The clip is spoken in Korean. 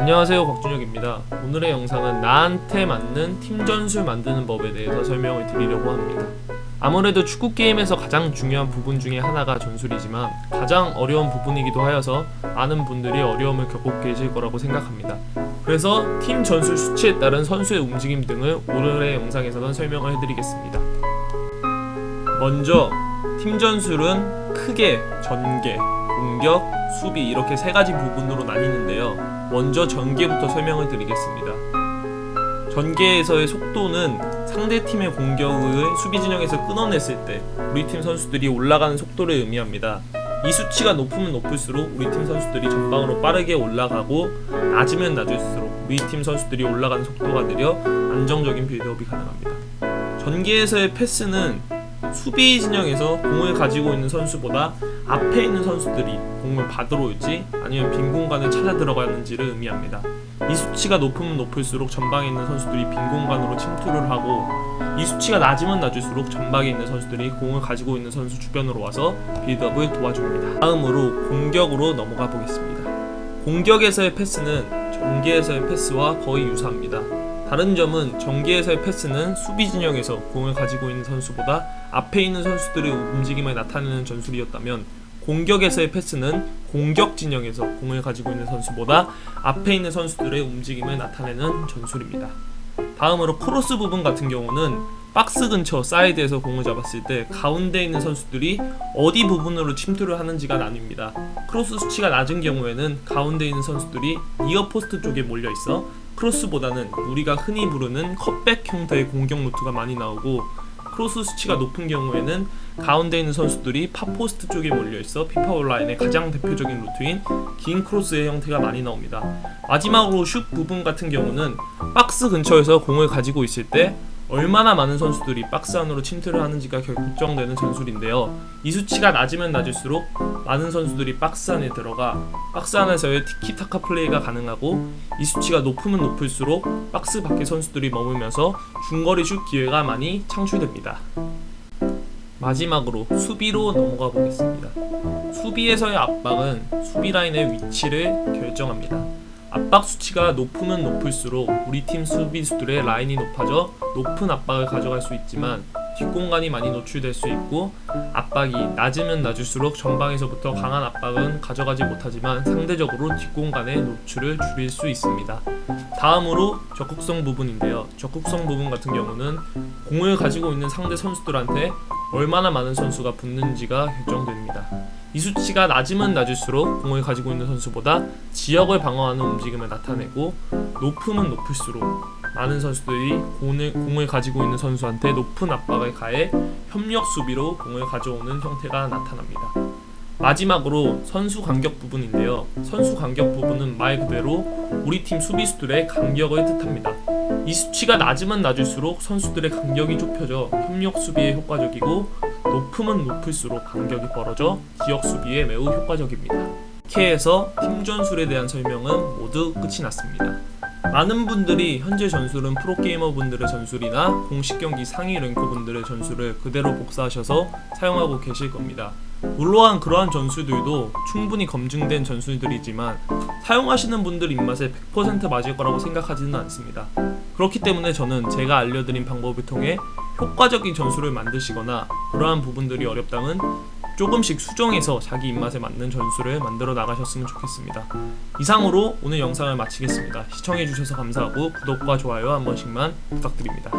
안녕하세요 곽준혁입니다. 오늘의 영상은 나한테 맞는 팀 전술 만드는 법에 대해서 설명을 드리려고 합니다. 아무래도 축구 게임에서 가장 중요한 부분 중에 하나가 전술이지만 가장 어려운 부분이기도 하여서 많은 분들이 어려움을 겪고 계실 거라고 생각합니다. 그래서 팀 전술 수치에 따른 선수의 움직임 등을 오늘의 영상에서는 설명을 해드리겠습니다. 먼저 팀 전술은 크게 전개, 공격, 수비 이렇게 세 가지 부분으로 나뉘는데요. 먼저 전개부터 설명을 드리겠습니다. 전개에서의 속도는 상대 팀의 공격을 수비 진영에서 끊어냈을 때 우리 팀 선수들이 올라가는 속도를 의미합니다. 이 수치가 높으면 높을수록 우리 팀 선수들이 전방으로 빠르게 올라가고 낮으면 낮을수록 우리 팀 선수들이 올라가는 속도가 느려 안정적인 빌드업이 가능합니다. 전개에서의 패스는 수비 진영에서 공을 가지고 있는 선수보다 앞에 있는 선수들이 공을 받으러 올지 아니면 빈 공간을 찾아 들어가는지를 의미합니다. 이 수치가 높으면 높을수록 전방에 있는 선수들이 빈 공간으로 침투를 하고 이 수치가 낮으면 낮을수록 전방에 있는 선수들이 공을 가지고 있는 선수 주변으로 와서 빌드업을 도와줍니다. 다음으로 공격으로 넘어가 보겠습니다. 공격에서의 패스는 전개에서의 패스와 거의 유사합니다. 다른 점은 전개에서의 패스는 수비 진영에서 공을 가지고 있는 선수보다 앞에 있는 선수들의 움직임을 나타내는 전술이었다면 공격에서의 패스는 공격 진영에서 공을 가지고 있는 선수보다 앞에 있는 선수들의 움직임을 나타내는 전술입니다. 다음으로 크로스 부분 같은 경우는 박스 근처 사이드에서 공을 잡았을 때 가운데 있는 선수들이 어디 부분으로 침투를 하는지가 나뉩니다. 크로스 수치가 낮은 경우에는 가운데 있는 선수들이 니어 포스트 쪽에 몰려 있어 크로스보다는 우리가 흔히 부르는 컷백 형태의 공격 루트가 많이 나오고 크로스 수치가 높은 경우에는 가운데 있는 선수들이 팝포스트 쪽에 몰려 있어 피파올 라인의 가장 대표적인 루트인 긴 크로스의 형태가 많이 나옵니다. 마지막으로 슛 부분 같은 경우는 박스 근처에서 공을 가지고 있을 때 얼마나 많은 선수들이 박스 안으로 침투를 하는지가 결정되는 전술인데요. 이 수치가 낮으면 낮을수록 많은 선수들이 박스 안에 들어가 박스 안에서의 티키타카 플레이가 가능하고 이 수치가 높으면 높을수록 박스 밖의 선수들이 머물면서 중거리 슛 기회가 많이 창출됩니다. 마지막으로 수비로 넘어가 보겠습니다. 수비에서의 압박은 수비 라인의 위치를 결정합니다. 압박 수치가 높으면 높을수록 우리 팀 수비수들의 라인이 높아져 높은 압박을 가져갈 수 있지만 뒷공간이 많이 노출될 수 있고 압박이 낮으면 낮을수록 전방에서부터 강한 압박은 가져가지 못하지만 상대적으로 뒷공간의 노출을 줄일 수 있습니다. 다음으로 적극성 부분인데요. 적극성 부분 같은 경우는 공을 가지고 있는 상대 선수들한테 얼마나 많은 선수가 붙는지가 결정됩니다. 이 수치가 낮으면 낮을수록 공을 가지고 있는 선수보다 지역을 방어하는 움직임을 나타내고 높으면 높을수록 많은 선수들이 공을, 공을 가지고 있는 선수한테 높은 압박을 가해 협력 수비로 공을 가져오는 형태가 나타납니다. 마지막으로 선수 간격 부분인데요. 선수 간격 부분은 말 그대로 우리 팀 수비수들의 간격을 뜻합니다. 이 수치가 낮으면 낮을수록 선수들의 간격이 좁혀져 협력 수비에 효과적이고 높으면 높을수록 간격이 벌어져 지역 수비에 매우 효과적입니다. 해서 팀 전술에 대한 설명은 모두 끝이 났습니다. 많은 분들이 현재 전술은 프로게이머 분들의 전술이나 공식 경기 상위 랭커 분들의 전술을 그대로 복사하셔서 사용하고 계실 겁니다. 물론 그러한 전술들도 충분히 검증된 전술들이지만 사용하시는 분들 입맛에 100% 맞을 거라고 생각하지는 않습니다. 그렇기 때문에 저는 제가 알려드린 방법을 통해 효과적인 전술을 만드시거나 그러한 부분들이 어렵다면 조금씩 수정해서 자기 입맛에 맞는 전술을 만들어 나가셨으면 좋겠습니다. 이상으로 오늘 영상을 마치겠습니다. 시청해주셔서 감사하고 구독과 좋아요 한 번씩만 부탁드립니다.